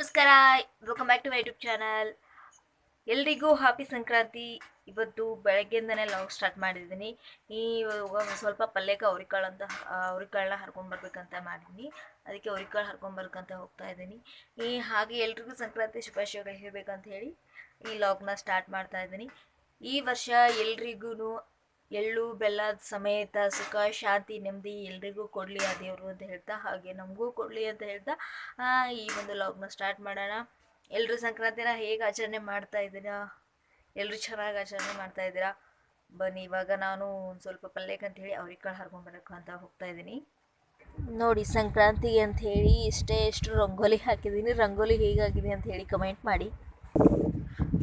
ನಮಸ್ಕಾರ. Welcome back to my YouTube channel ಎಲ್ರಿಗೂ happy Sankranti. ಇವತ್ತು ಬೆಳಗ್ಗೆಯಿಂದನೇ ಲಾಗ್ ಸ್ಟಾರ್ಟ್ ಮಾಡಿದ್ದೀನಿ. ಈ ಸ್ವಲ್ಪ ಪಲ್ಯಕ್ಕೆ ಅವ್ರಿಕಾಳು ಅಂತ, ಅವ್ರಿಕಾಳನ್ನ ಹರ್ಕೊಂಡು ಬರ್ಬೇಕಂತ ಮಾಡಿದ್ದೀನಿ. ಅದಕ್ಕೆ ಅವ್ರಿಕಾಳು ಹರ್ಕೊಂಡು ಬರ್ಬೇಕಂತ ಹೋಗ್ತಾ ಇದ್ದೀನಿ. ಈ ಹಾಗೆ ಎಲ್ರಿಗೂ ಸಂಕ್ರಾಂತಿ ಶುಭಾಶಯಗಳು ಹೇಳಬೇಕಂತ ಹೇಳಿ ಈ ಲಾಗ್ನ ಸ್ಟಾರ್ಟ್ ಮಾಡ್ತಾ ಇದ್ದೀನಿ. ಈ ವರ್ಷ ಎಲ್ರಿಗೂ ಎಳ್ಳು, ಬೆಲ್ಲದ ಸಮೇತ ಸುಖ, ಶಾಂತಿ, ನೆಮ್ಮದಿ ಎಲ್ರಿಗೂ ಕೊಡಲಿ ಆ ದೇವರು ಅಂತ ಹೇಳ್ತಾ ಹಾಗೆ ನಮಗೂ ಕೊಡಲಿ ಅಂತ ಹೇಳ್ತಾ ಈ ಒಂದು ಲಾಗ್ನ ಸ್ಟಾರ್ಟ್ ಮಾಡೋಣ. ಎಲ್ಲರೂ ಸಂಕ್ರಾಂತಿನ ಹೇಗೆ ಆಚರಣೆ ಮಾಡ್ತಾ ಇದ್ದೀರಾ? ಎಲ್ಲರೂ ಚೆನ್ನಾಗಿ ಆಚರಣೆ ಮಾಡ್ತಾ ಇದ್ದೀರಾ? ಬನ್ನಿ, ಇವಾಗ ನಾನು ಒಂದು ಸ್ವಲ್ಪ ಪಲ್ಯಕ್ಕೆ ಅಂತ ಹೇಳಿ ಅವ್ರಿಗೆ ಕಾಳು ಹರ್ಕೊಂಡ್ಬರಬೇಕು ಅಂತ ಹೋಗ್ತಾ ಇದ್ದೀನಿ. ನೋಡಿ ಸಂಕ್ರಾಂತಿಗೆ ಅಂತ ಹೇಳಿ ಇಷ್ಟೇ ಎಷ್ಟು ರಂಗೋಲಿ ಹಾಕಿದ್ದೀನಿ. ರಂಗೋಲಿ ಹೇಗಾಗಿದೆ ಅಂತ ಹೇಳಿ ಕಮೆಂಟ್ ಮಾಡಿ.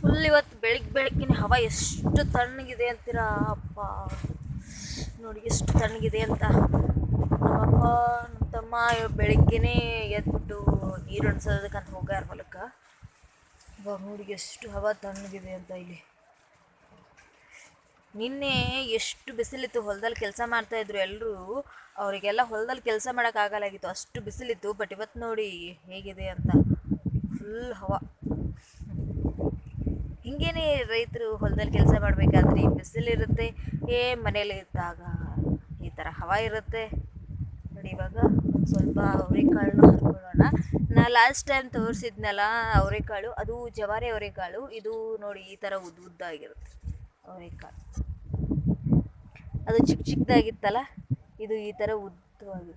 ಫುಲ್ ಇವತ್ತು ಬೆಳಿಗ್ಗೆ ಬೆಳಗ್ಗಿನ ಹವಾ ಎಷ್ಟು ತಣ್ಣಗಿದೆ ಅಂತೀರಾ? ಅಪ್ಪ. ನೋಡಿ ಎಷ್ಟು ತಣ್ಣಗಿದೆ ಅಂತ. ನಮ್ಮಪ್ಪ ನಮ್ಮ ತಮ್ಮ ಬೆಳಿಗ್ಗೆನೇ ಎದ್ಬಿಟ್ಟು ನೀರು ಅನ್ಸೋದಕ್ಕಂತ ಹೋಗ್ಯಾರ ಹೊಲಕ್ಕೆ ಇವಾಗ ನೋಡಿ ಎಷ್ಟು ಹವಾ ತಣ್ಣಗಿದೆ ಅಂತ ಇಲ್ಲಿ. ನಿನ್ನೆ ಎಷ್ಟು ಬಿಸಿಲಿತ್ತು, ಹೊಲದಲ್ಲಿ ಕೆಲಸ ಮಾಡ್ತಾ ಇದ್ರು ಎಲ್ಲರೂ ಅವರಿಗೆಲ್ಲ ಹೊಲದಲ್ಲಿ ಕೆಲಸ ಮಾಡೋಕ್ಕಾಗಲಾಗಿತ್ತು ಅಷ್ಟು ಬಿಸಿಲಿತ್ತು, ಬಟ್ ಇವತ್ತು ನೋಡಿ ಹೇಗಿದೆ ಅಂತ. ಫುಲ್ ಹವಾ. ಹಿಂಗೇನೆ ರೈತರು ಹೊಲದಲ್ಲಿ ಕೆಲಸ ಮಾಡಬೇಕಾದ್ರೆ ಬಿಸಿಲಿರುತ್ತೆ, ಏ ಮನೇಲಿ ಇದ್ದಾಗ ಈ ಥರ ಹವಾ ಇರುತ್ತೆ. ನೋಡಿ ಇವಾಗ ಸ್ವಲ್ಪ ಅವರೆಕಾಳು ಹರ್ಕೊಳ್ಳೋಣ. ನಾ ಲಾಸ್ಟ್ ಟೈಮ್ ತೋರಿಸಿದ್ನಲ್ಲ ಅವರೆಕಾಳು, ಅದು ಜವಾರಿ ಅವರೆಕಾಳು, ಇದು ನೋಡಿ ಈ ಥರ ಉದ್ದ ಉದ್ದಾಗಿರುತ್ತೆ ಅವರೆಕಾಳು. ಅದು ಚಿಕ್ಕ ಚಿಕ್ಕದಾಗಿತ್ತಲ್ಲ ಇದು ಈ ಥರ ಉದ್ದವಾಗಿ.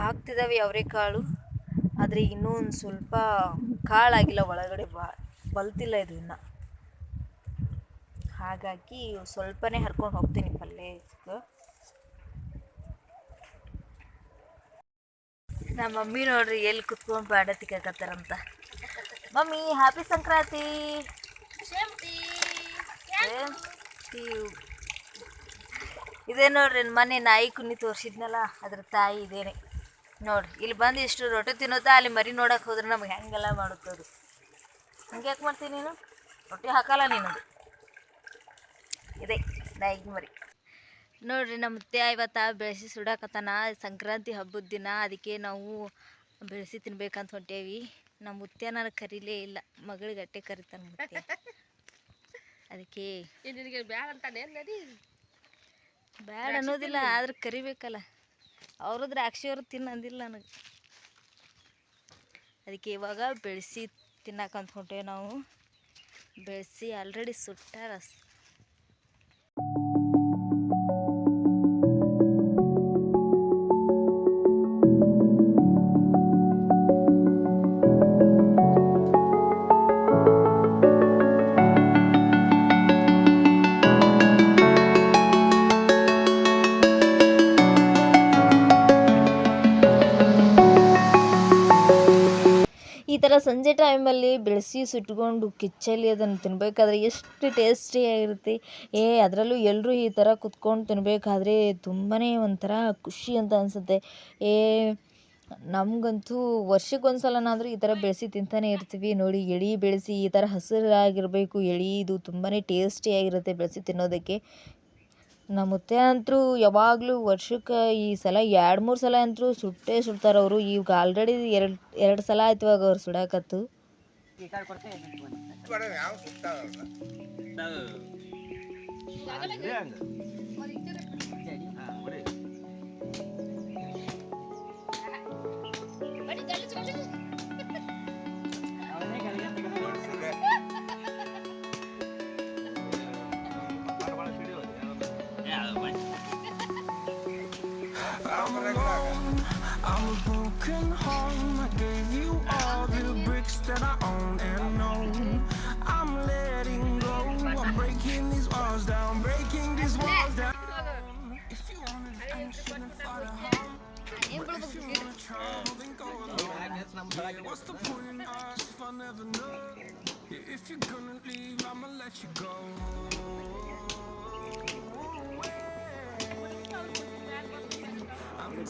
ಹಾಕ್ತಿದ್ದಾವೆ ಅವರೆಕಾಳು. ಆದರೆ ಇನ್ನೂ ಒಂದು ಸ್ವಲ್ಪ ಕಾಳಾಗಿಲ್ಲ, ಒಳಗಡೆ ಬಲ್ತಿಲ್ಲ ಇದು ಇನ್ನು. ಹಾಗಾಗಿ ಸ್ವಲ್ಪನೇ ಹರ್ಕೊಂಡು ಹೋಗ್ತೀನಿ ಪಲ್ಯ ನಮ್ಮ ಮಮ್ಮಿ ನೋಡ್ರಿ ಎಲ್ಲಿ ಕುತ್ಕೊಂಡು ಬಾಡ ತಿಕ್ಕಕತ್ತಾರಂತ. Mummy happy Sankranti. ಇದೇ ನೋಡ್ರಿ ಮನೆ ನಾಯಿ ಕುನ್ನಿ ತೋರಿಸಿದ್ನಲ್ಲ, ಅದ್ರ ತಾಯಿ ಇದೇನೆ. ನೋಡ್ರಿ ಇಲ್ಲಿ ಬಂದು ಇಷ್ಟು ರೊಟ್ಟಿ ತಿನ್ನೋತಾ ಅಲ್ಲಿ ಮರಿ ನೋಡಕ್ಕೆ ಹೋದ್ರೆ ನಮ್ಗೆ ಹೆಂಗೆಲ್ಲ ಮಾಡುತ್ತದು ಹಂಗೆ ಯಾಕೆ ಮಾಡ್ತೀನಿ ನೀನು? ರೊಟ್ಟಿ ಹಾಕಲ್ಲ ನೀನು. ಇದೇ ನಾಯಿಗೆ ಮರಿ. ನೋಡ್ರಿ ನಮ್ಮ ಮುತ್ತೆ ಇವತ್ತು ಬೆಳೆಸಿ ಸುಡಾಕತ್ತಾನ ಸಂಕ್ರಾಂತಿ ಹಬ್ಬದ ದಿನ ಅದಕ್ಕೆ ನಾವು ಬೆಳೆಸಿ ತಿನ್ಬೇಕಂತ ಹೊಂಟೇವಿ. ನಮ್ಮ ಮುತ್ಯ ನನಗೆ ಕರೀಲೇ ಇಲ್ಲ ಮಗಳಿಗೆ ಅಟ್ಟೆ ಕರಿತಾನೆ ಮುತ್ತೆ ಅದಕ್ಕೆ ಬ್ಯಾಡ ಅನ್ನೋದಿಲ್ಲ ಆದ್ರೆ ಕರಿಬೇಕಲ್ಲ. ಅವರು ದ್ರಾಕ್ಷಿ ಅವರು ತಿನ್ನಂದಿಲ್ಲ ನನಗೆ. ಅದಕ್ಕೆ ಇವಾಗ ಬೆಳೆಸಿ ತಿನ್ನಕಂತ ಹೊಂಟೇವೆ ನಾವು. ಬೆಳೆಸಿ ಆಲ್ರೆಡಿ ಸುಟ್ಟಾರ ಈ ಥರ ಸಂಜೆ ಟೈಮಲ್ಲಿ ಬೆಳೆಸಿ ಸುಟ್ಕೊಂಡು ಕಿಚ್ಚಲ್ಲಿ ಅದನ್ನು ತಿನ್ನಬೇಕಾದ್ರೆ ಎಷ್ಟು ಟೇಸ್ಟಿಯಾಗಿರುತ್ತೆ ಏ, ಅದರಲ್ಲೂ ಎಲ್ಲರೂ ಈ ಥರ ಕುತ್ಕೊಂಡು ತಿನ್ನಬೇಕಾದ್ರೆ ತುಂಬಾ ಒಂಥರ ಖುಷಿ ಅಂತ ಅನಿಸುತ್ತೆ. ಏ, ನಮಗಂತೂ ವರ್ಷಕ್ಕೊಂದ್ಸಲನಾದರೂ ಸಲನಾದರೂ ಈ ಥರ ಬೆಳೆಸಿ ತಿಂತಾನೆ ಇರ್ತೀವಿ. ನೋಡಿ, ಎಳೆ ಬೆಳೆಸಿ ಈ ಥರ ಹಸಿರಾಗಿರಬೇಕು. ಎಳೆ ಇದು ತುಂಬಾ ಟೇಸ್ಟಿಯಾಗಿರುತ್ತೆ ಬೆಳೆಸಿ ತಿನ್ನೋದಕ್ಕೆ. ನಮ್ಮ ಮುತ್ತೆ ಅಂತೂ ಯಾವಾಗಲೂ ವರ್ಷಕ್ಕೆ ಈ ಸಲ ಎರಡು ಮೂರು ಸಲ ಅಂತೂ ಸುಟ್ಟೇ ಸುಡ್ತಾರೆ ಅವರು. ಈಗ ಆಲ್ರೆಡಿ ಎರಡು ಎರಡು ಸಲ ಆಯ್ತು ಇವಾಗ ಅವ್ರು ಸುಡಾಕತ್ತು. Broken home. I gave you all the bricks that I own and know. I'm letting go. I'm breaking these walls down, breaking these walls down. If you want adventure, then follow home. But if you wanna travel, then go alone. What's the point in us if I never know? If you're gonna leave, I'ma let you go. Oh, I'm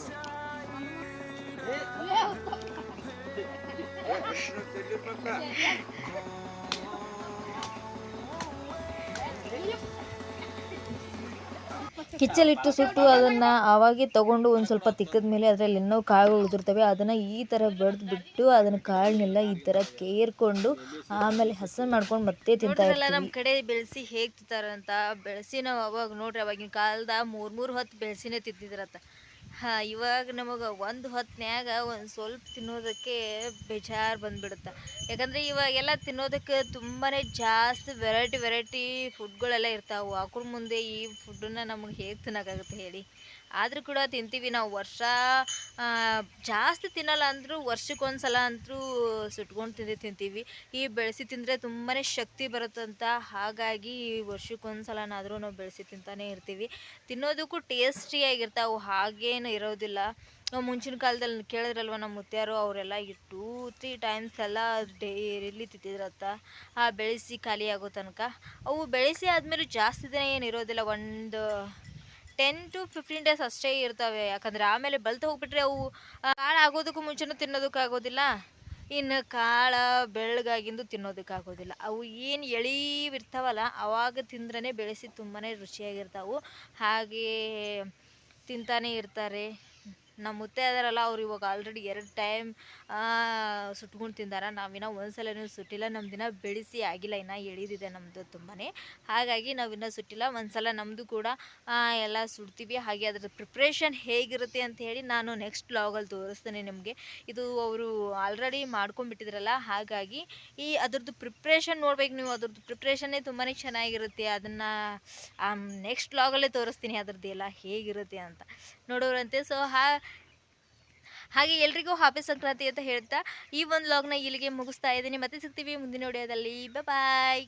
ಕಿಚ್ಚಲಿಟ್ಟು ಸುಟ್ಟು ಅದನ್ನು ಆವಾಗೆ ತಗೊಂಡು ಒಂದು ಸ್ವಲ್ಪ ತಿಕ್ಕದ ಮೇಲೆ ಅದರಲ್ಲಿ ಇನ್ನೂ ಕಾಳು ಉಳಿದಿರ್ತವೆ ಅದನ್ನು ಈ ಥರ ಬೆಳೆದು ಬಿಟ್ಟು ಅದನ್ನು ಕಾಳನ್ನೆಲ್ಲ ಈ ಥರ ಕೇರ್ಕೊಂಡು ಆಮೇಲೆ ಹಸನ್ ಮಾಡ್ಕೊಂಡು ಮತ್ತೆ ತಿಂತಾ ಇರ್ತೀವಿ. ನಮ್ಮ ಕಡೆ ಬೆಳೆಸಿ ಹೇಗೆ ತಿಂತಾರಂತ? ಬೆಳೆಸಿ ನಾವು ಅವಾಗ ನೋಡ್ರಿ ಅವಾಗಿನ ಕಾಲದ ಮೂರು ಮೂರು ಹೊತ್ತು ಬೆಳೆಸಿನೇ ತಿಂತಿದ್ರತ್ತ. ಹಾಂ, ಇವಾಗ ನಮಗೆ ಒಂದು ಹೊತ್ತಿನ್ಯಾಗ ಒಂದು ಸ್ವಲ್ಪ ತಿನ್ನೋದಕ್ಕೆ ಬೇಜಾರು ಬಂದ್ಬಿಡುತ್ತೆ. ಯಾಕಂದರೆ ಇವಾಗೆಲ್ಲ ತಿನ್ನೋದಕ್ಕೆ ತುಂಬಾ ಜಾಸ್ತಿ ವೆರೈಟಿ ವೆರೈಟಿ ಫುಡ್ಗಳೆಲ್ಲ ಇರ್ತಾವೆ. ಅಕ್ರ ಮುಂದೆ ಈ ಫುಡ್ಡನ್ನ ನಮಗೆ ಹೇಗೆ ತಿನ್ನೋಕ್ಕಾಗುತ್ತೆ ಹೇಳಿ. ಆದರೂ ಕೂಡ ತಿಂತೀವಿ ನಾವು. ವರ್ಷ ಜಾಸ್ತಿ ತಿನ್ನಲ್ಲ ಅಂದರೂ ವರ್ಷಕ್ಕೊಂದ್ಸಲ ಅಂತೂ ಸುಟ್ಕೊಂಡು ತಿಂದು, ತಿಂತೀವಿ. ಈ ಬೆಳೆಸಿ ತಿಂದರೆ ತುಂಬಾ ಶಕ್ತಿ ಬರುತ್ತಂತ ಹಾಗಾಗಿ ವರ್ಷಕ್ಕೊಂದು ಸಲನಾದರೂ ನಾವು ಬೆಳೆಸಿ ತಿಂತಾನೆ ಇರ್ತೀವಿ. ತಿನ್ನೋದಕ್ಕೂ ಟೇಸ್ಟಿಯಾಗಿರ್ತಾವೆ ಹಾಗೇನು ಇರೋದಿಲ್ಲ. ನಾವು ಮುಂಚಿನ ಕಾಲದಲ್ಲಿ ಕೇಳಿದ್ರಲ್ವ ನಮ್ಮ ಮುತ್ಯಾರು ಅವರೆಲ್ಲ ಟೂ, ತ್ರೀ ಟೈಮ್ಸ್ ಎಲ್ಲ ಡೈಲಿ ತಿಂತಿದ್ರತ್ತ. ಆ ಬೆಳೆಸಿ ಖಾಲಿ ಆಗೋ ತನಕ. ಅವು ಬೆಳೆಸಿ ಆದಮೇಲೆ ಜಾಸ್ತಿ ದಿನ ಏನು ಇರೋದಿಲ್ಲ, ಒಂದು ಟೆನ್ ಟು ಫಿಫ್ಟೀನ್ ಡೇಸ್ ಅಷ್ಟೇ ಇರ್ತವೆ. ಯಾಕಂದ್ರೆ ಆಮೇಲೆ ಬಲ್ತು ಹೋಗ್ಬಿಟ್ರೆ ಅವು ಕಾಳು ಆಗೋದಕ್ಕೂ ಮುಂಚೆನೂ ತಿನ್ನೋದಕ್ಕಾಗೋದಿಲ್ಲ. ಇನ್ನು ಕಾಳ ಬೆಳ್ಳಗಾಗಿಂದು ತಿನ್ನೋದಕ್ಕಾಗೋದಿಲ್ಲ. ಅವು ಏನು ಎಳೀವಿರ್ತಾವಲ್ಲ, ಅವಾಗ ತಿಂದ್ರೇ ಬೆಳೆಸಿ ತುಂಬಾ ರುಚಿಯಾಗಿರ್ತಾವೆ. ಹಾಗೇ ತಿಂತಾನೆ ಇರ್ತಾರೆ. ನಮ್ಮ ಮುತ್ತೆ ಅವ್ರು ಇವಾಗ ಆಲ್ರೆಡಿ ಎರಡು ಟೈಮ್ ಸುಟ್ಕೊಂಡು ತಿಂದಾರ. ನಾವಿನ್ನ ಒಂದು ಸಲನೂ ಸುಟ್ಟಿಲ್ಲ ನಮ್ಮ ದಿನ ಬೆಳೆಸಿ ಆಗಿಲ್ಲ, ಇನ್ನು ಎಳಿದಿದೆ ನಮ್ಮದು ತುಂಬಾ ಹಾಗಾಗಿ ನಾವಿನ್ನೂ ಸುಟ್ಟಿಲ್ಲ ಒಂದು ಸಲ ನಮ್ಮದು ಕೂಡ ಎಲ್ಲ ಸುಡ್ತೀವಿ. ಹಾಗೆ ಅದರ ಪ್ರಿಪ್ರೇಷನ್ ಹೇಗಿರುತ್ತೆ ಅಂತ ಹೇಳಿ ನಾನು ನೆಕ್ಸ್ಟ್ ಬ್ಲಾಗಲ್ಲಿ ತೋರಿಸ್ತೇನೆ ನಿಮಗೆ. ಇದು ಅವರು ಆಲ್ರೆಡಿ ಮಾಡ್ಕೊಂಡ್ಬಿಟ್ಟಿದ್ರಲ್ಲ, ಹಾಗಾಗಿ ಈ ಅದ್ರದ್ದು ಪ್ರಿಪ್ರೇಷನ್ ನೋಡ್ಬೇಕು ನೀವು. ಅದ್ರದ್ದು ಪ್ರಿಪ್ರೇಷನ್ನೇ ತುಂಬಾ ಚೆನ್ನಾಗಿರುತ್ತೆ. ಅದನ್ನು ನೆಕ್ಸ್ಟ್ ಬ್ಲಾಗಲ್ಲೇ ತೋರಿಸ್ತೀನಿ ಅದ್ರದ್ದು ಎಲ್ಲ ಹೇಗಿರುತ್ತೆ ಅಂತ. ನೋಡೋರಂತೆ. ಸೊ ಹಾ ಹಾಗೆ ಎಲ್ರಿಗೂ ಹ್ಯಾಪಿ ಸಂಕ್ರಾಂತಿ ಅಂತ ಹೇಳ್ತಾ ಈ ಒಂದು ಲಾಗ್ನ ಇಲ್ಲಿಗೆ ಮುಗಿಸ್ತಾ ಇದ್ದೀನಿ. ಮತ್ತೆ ಸಿಗ್ತೀವಿ ಮುಂದಿನ ವಿಡಿಯೋದಲ್ಲಿ. ಬಾಯ್